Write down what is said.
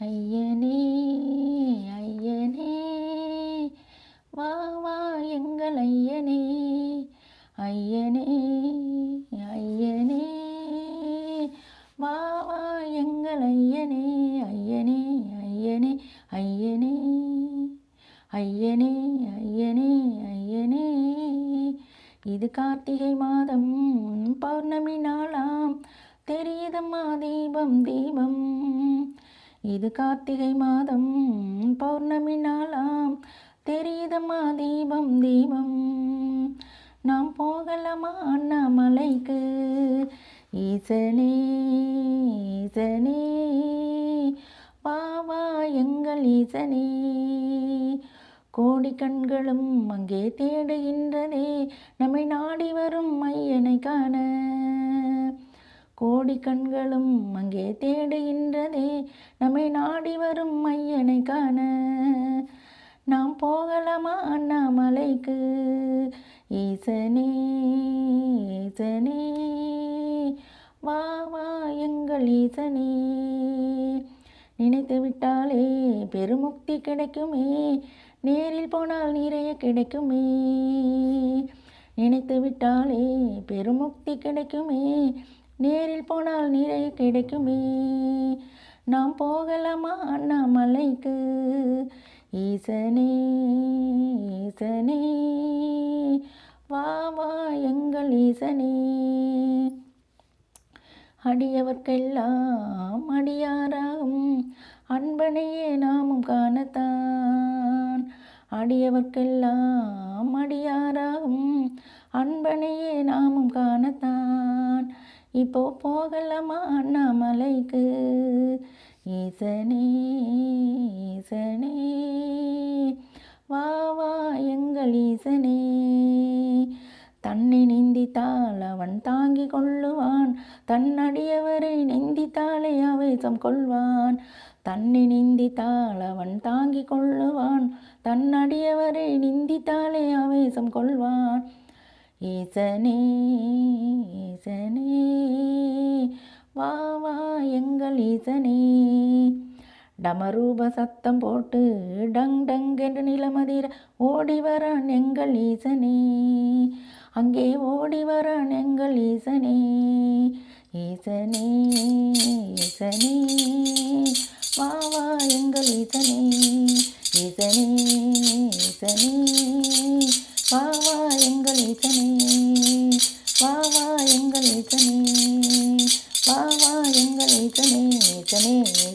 ஐயனே ஐயனே வா வா எங்கள் ஐயனே ஐயனே ஐயனே வா வா எங்கள் ஐயனே ஐயனே ஐயனே ஐயனே ஐயனே ஐயனே ஐயனே. இது கார்த்திகை மாதம் பௌர்ணமி நாளாம் தெரியுதம்மா தீபம் தீபம். இது கார்த்திகை மாதம் பௌர்ணமி நாளாம். தெரியுதம்மா தீபம் தீபம். நாம் போகலாமா அண்ணாமலைக்கு? ஈசனே ஈசனே. பாவா எங்கள் ஈசனே. கோடி கண்களும் அங்கே தேடுகின்றதே. நம்மை நாடி வரும் ஐயனை காண. கோடி கண்களும் அங்கே தேடுகின்றதே. நம்மை நாடி வரும் ஐயனை காண நாம் போகலாமா அண்ணாமலைக்கு? ஈசனே ஈசனே வா வா எங்கள் ஈசனே. நினைத்து விட்டாலே பெருமுக்தி கிடைக்குமே. நேரில் போனால் நிறைய கிடைக்குமே. நினைத்து விட்டாலே பெருமுக்தி கிடைக்குமே. நேரில் போனால் நிறைய கிடைக்குமே. நாம் போகலாமா? அண்ணாமலைக்கு. ஈசனே ஈசனே. வா வா எங்கள் ஈசனே. அடியவர்க்கெல்லாம் அடியாராகும். அன்பனையே நாமும் காணத்தான். அடியவர்க்கெல்லாம் அடியாராகும். அன்பனையே நாமும் காணத்தான். இப்போ போகலாமா அண்ணாமலைக்கு? ஈசனே ஈசனே வா வா எங்கள் ஈசனே. தன்னை நிந்தித்தால் அவன் தாங்கி கொள்ளுவான். தன்னடியவரை நிந்தித்தாலே அவேசம் கொள்வான். தன்னை நிந்தித்தால் அவன் தாங்கி கொள்ளுவான். தன்னடியவரை நிந்தித்தாலே அவேசம் கொள்வான். ஈசனே ஈசனே வா வா எங்கள் ஈசனே. டமரூப சத்தம் போட்டு டங் டங் என்று நிலமதிர ஓடி வரான் எங்கள் ஈசனே. அங்கே ஓடி வரான் எங்கள் ஈசனே. ஈசனே ஈசனே வா வா எங்கள் ஈசனே. ஈசனே ஈசனே. வா வா எங்கள் இசனே வா வா எங்கள் இசனே வா வா எங்கள் இசனே இசனே